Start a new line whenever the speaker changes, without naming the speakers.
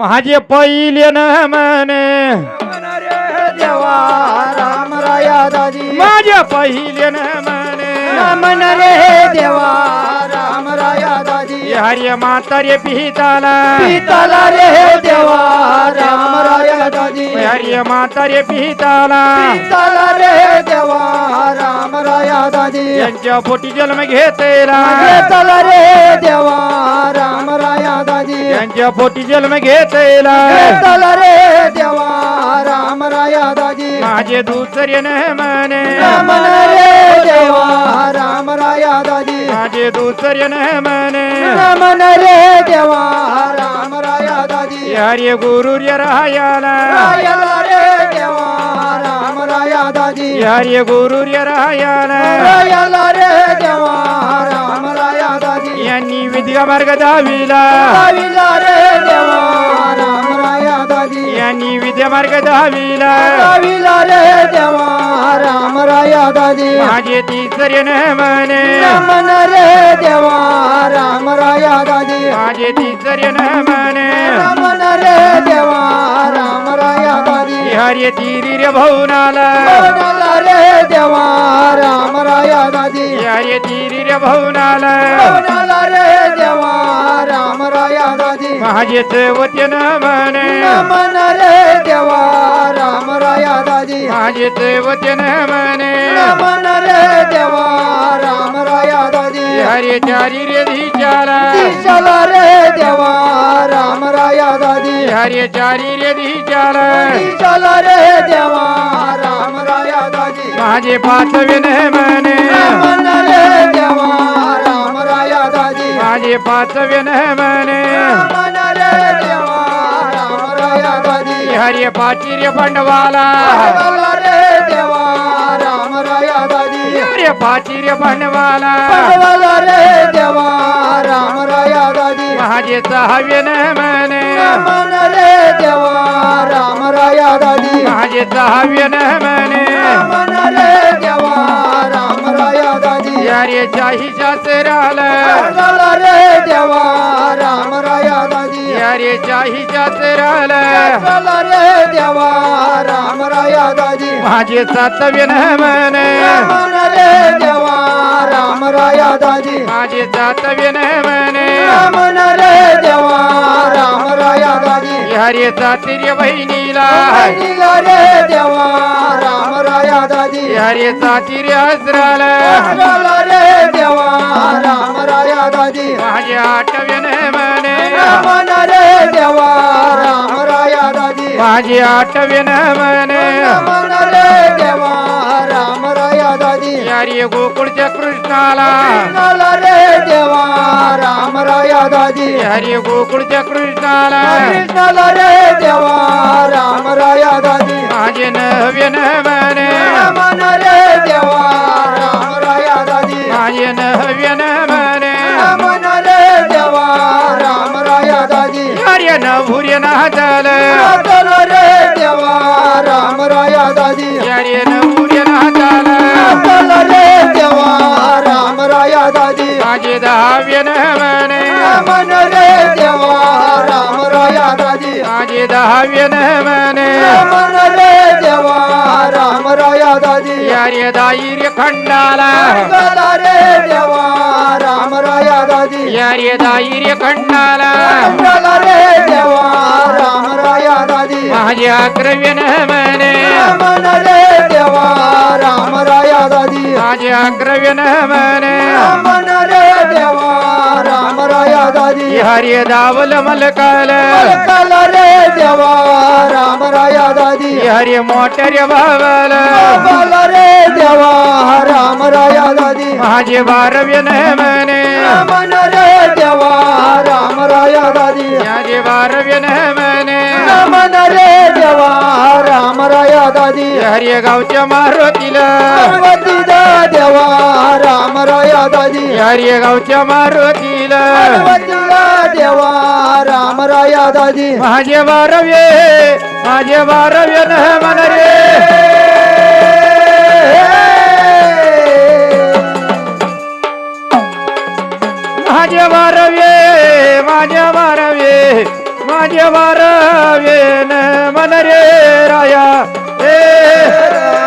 माझे पहिले न म्हणे
देवा राम राया दाजी
माझे पहिले न म्हणे
मन रे देवा राम राया दाजी
हरिय म्हातारे पिताला
पिताला रे देवा राम राया दाजी
हरिय म्हातारे पिताला
पिताला रे देवा राम राया दाजी
यांच्या पोटी जन्म घेतेला
पिताला रे देवा राम राया दाजी
यांच्या पोटी जन्म घेतेला
पिताला रे देवा राम राया दाजी.
माझे दुसरे न म्हणे
मन रे देवा राम राया दाजी.
माझे दुसरे न म्हणे
मन रे देवा राम राया दाजी.
हरिय गुरु रायाला.
रायाला रे देवा राम राया दाजी.
हरिय गुरु रायाला.
रायाला रे देवा राम
कितीका मार्ग दाविला।
दहावीला रे देवा
विद्या मार्ग दहावीला
रे देवा रामराया दादी।
माझे तिसरे नमन।
नमन रे देवा रामराया दादी।
माझे तिसरे नमन।
नमन रे देवा दादी।
हरे तिरी रे
भवनाला। रे देवा
दादी। रे
भवनाला राम राया दाजी
माझे वचन न म्हणे.
मन रे देवा राम राया दाजी
माझे वचन म्हणे.
मन रे देवा राम राया दाजी
हरे चारी रे धिचाला
दिशाला रे देवा राम राया दाजी
हरे चारी रे धिचाला
दिशाला रे देवा राम राया दाजी
माझे पाचवे न म्हणे.
मन
ये पांचव्य
मैंने।
हरिय पाचिर्य
पंडवाला
हरिय पाचिर्य
पंडवाला रे देवा राम राया
दादी महाजेचा हव्य मैंने।
मन रे राम राया
दादी महाजेचा हव्य
मैंने।
चाही शास्त्राला
पांडवाला रे देवा राम राया दाजी
हरे चाही शास्त्राला
पांडवाला रे देवा राम राया दाजी
माझे सातवे न म्हणे
मन रे देवा राम राया दाजी
माझे सातवे न म्हणे
मन रे देवा राम राया दाजी
हरे सातिर्य बहिणीला
रे देवा राम राया दाजी
हरे सातिर्य हसराला माझे आठवे न म्हणे.
रे देवा राम राया दाजी
हरे गोकुळच्या कृष्णाला.
कृष्णाला रे देवा राम राया दाजी
हरे गोकुळच्या कृष्णाला.
कृष्णाला रे देवा राम राया दाजी
माझे नव्हे न म्हणे
रे देवा राम राया दाजी
माझे नव्हे न म्हणे
रे देवा राम राया दाजी
हरे न भूर्य
राम राया दाजी
हरे न भूर्य न हाताल
चल रे देवा राम राया दाजी
माझे दहावे न म्हणे
मन रे देवा राम राया दाजी
माझे दहावे न म्हणे
मन रे देवा राम राया दाजी
हरे दाईर्य खंडाला
चल रे देवा राम राया दाजी
हरे दाईर्य खंडाला
चल रे देवा राम राया दाजी
माझे अकरवे न म्हणे
मन रे देवा राम राया दाजी
माझे अकरवे न म्हणे
मन रे देवा राम राया दादी।
हरे दावल मलकाल।
कल रे देवा राम राया दादी।
हरे मोटर भावाल
कल रे देवा राम राया दादी।
माझे बारवे न म्हणे
मन रे देवा राम राया दाजी
माझे बारवे हरिय गावच्या मारुतीला.
पार्वतीचा देवा राम राया दाजी
हरिय गावच्या मारुतीला.
पार्वतीचा देवा राम राया दाजी
माझे बारवे माझे बारवे न मन रे माझे बारवे माझे बारवे माझे बारवे न मन रे राया. Yeah.